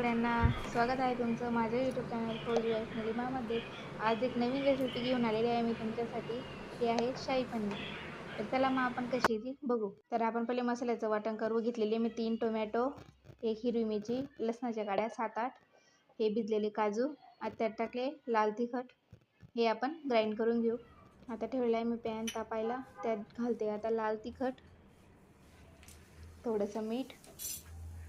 सगळ्यांना स्वागत आहे तुमचं माझ्या यूट्यूब चॅनल फोजी वाईफ निलिमामध्ये आज एक नवीन रेसिपी घेऊन आलेली आहे मी तुमच्यासाठी. ती आहे शाही पनीर. तर त्याला मग आपण कशी ती बघू. तर आपण पहिले मसाल्याचं वाटण करू. घेतलेले मी तीन टोमॅटो एक हिरवी मिरची लसणाच्या काड्या सात आठ. हे भिजलेले काजू आता टाकले लाल तिखट. हे आपण ग्राइंड करून घेऊ. आता ठेवलं आहे मी पॅन तापायला. त्यात घालते आता लाल तिखट. थोडंसं मीठ.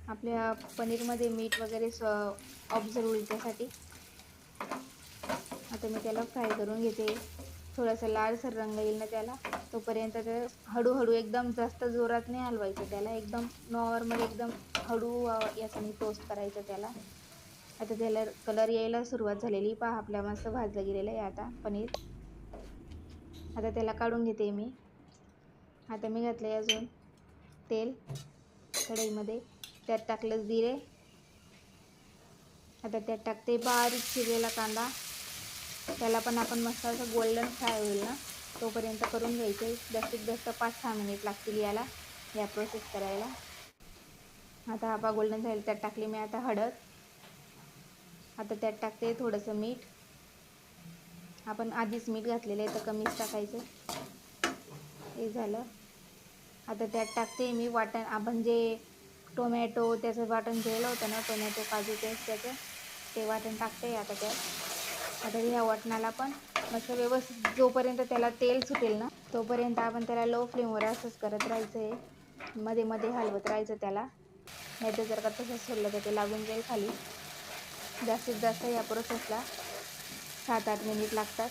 आपल्या पनीरमध्ये मीठ वगैरे स ऑब्झर्व होईल त्यासाठी. आता मी त्याला फ्राय करून घेते. थोडासा लालसर रंग येईल ना त्याला. तोपर्यंत ते हळूहळू एकदम जास्त जोरात नाही हलवायचं. त्याला एकदम नॉर्मल एकदम हळू याच्याने टोस्ट करायचं त्याला. आता त्याला कलर यायला सुरुवात झालेली. पहा आपल्या मस्त भाजलं गेलेलं आहे आता पनीर. आता त्याला काढून घेते मी. आता मी घातले अजून तेल कढईमध्ये. त्यात टाकलं जिरे. आता त्यात टाकते बारीक चिरलेला कांदा. त्याला पण आपण मस्त असं गोल्डन फ्राय होईल ना तोपर्यंत करून घ्यायचे. जास्तीत जास्त पाच सहा मिनिट लागतील याला या प्रोसेस करायला. आता हा पा गोल्डन झालं त्यात टाकली मी आता हळद. आता त्यात टाकते थोडंसं मीठ. आपण आधीच मीठ घातलेलं आहे तर कमीच टाकायचं. हे झालं. आता त्यात टाकते मी वाटण आपण जे टोमॅटो त्याचं वाटण केलं होतं ना टोमॅटो काजू पेस्ट त्याचं ते वाटण टाकते आता त्यात. आता ह्या वाटणाला पण मस्त व्यवस्थित जोपर्यंत त्याला तेल सुटेल ना तोपर्यंत आपण त्याला लो फ्लेमवर असंच करत राहायचं आहे मध्ये मध्ये हलवत राहायचं त्याला. नाही तर जर का तसंच सोडलं तर ते लागून जाईल खाली. जास्तीत जास्त या प्रोसेसला सात आठ मिनिट लागतात.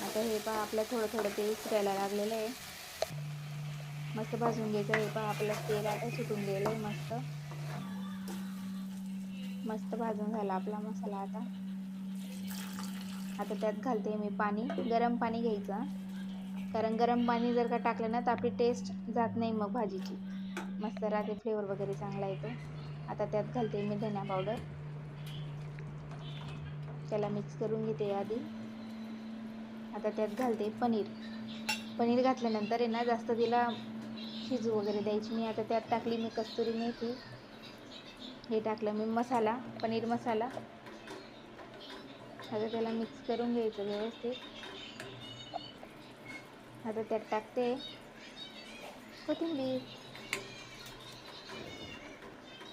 आता हे पहा आपलं थोडं थोडं तेल सुटायला लागलेलं आहे. मस्त भाजून घ्यायचं. हे पण आपलं तेल आता सुटून गेलं आहे मस्त. मस्त भाजून झाला आपला मसाला आता. आता त्यात घालते मी पाणी गरम पाणी घ्यायचं. कारण गरम पाणी जर का टाकलं ना तर आपली टेस्ट जात नाही मग भाजीची. मस्त राहते फ्लेवर वगैरे चांगला येतो. आता त्यात घालते मी धना पावडर त्याला मिक्स करून घेते आधी. आता त्यात घालते पनीर. पनीर घातल्यानंतर आहे ना जास्त तिला शिजू वगैरे द्यायची. मी आता त्यात टाकली मी कस्तुरी मेथी. हे टाकलं मी मसाला पनीर मसाला. आता त्याला मिक्स करून घ्यायचं व्यवस्थित. आता त्यात टाकते कोथिंबीर.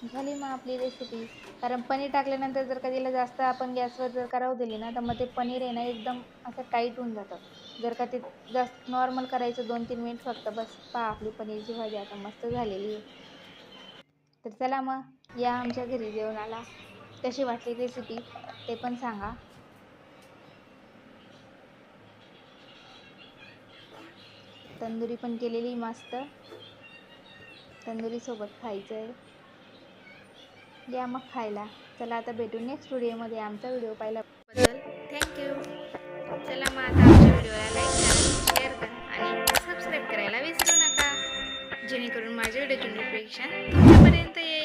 झाली मग आपली रेसिपी कारण पनीर टाकल्यानंतर जर का तिला जास्त आपण गॅसवर जर का राहू दिली ना तर मग ते पनीर आहे ना एकदम असं टाईट होऊन जातं. जर का ते जास्त नॉर्मल करायचं दोन तीन मिनिट फक्त बस पहा आपली पनीरची भाजी आता मस्त झालेली आहे. तर चला मग या आमच्या घरी जेवणाला. कशी वाटली रेसिपी ते पण सांगा. तंदुरी पण केलेली मस्त. तंदुरीसोबत खायचं आहे या मग खायला. चला आता भेटू नेक्स्ट व्हिडिओमध्ये आमचा व्हिडिओ पाहिल्याबद्दल थँक्यू चला मग आता आमच्या व्हिडिओला लाईक करा शेअर करा आणि सबस्क्राईब करायला विसरू नका. जेणेकरून माझ्या व्हिडिओचे नोटिफिकेशन तुमच्यापर्यंत येईल.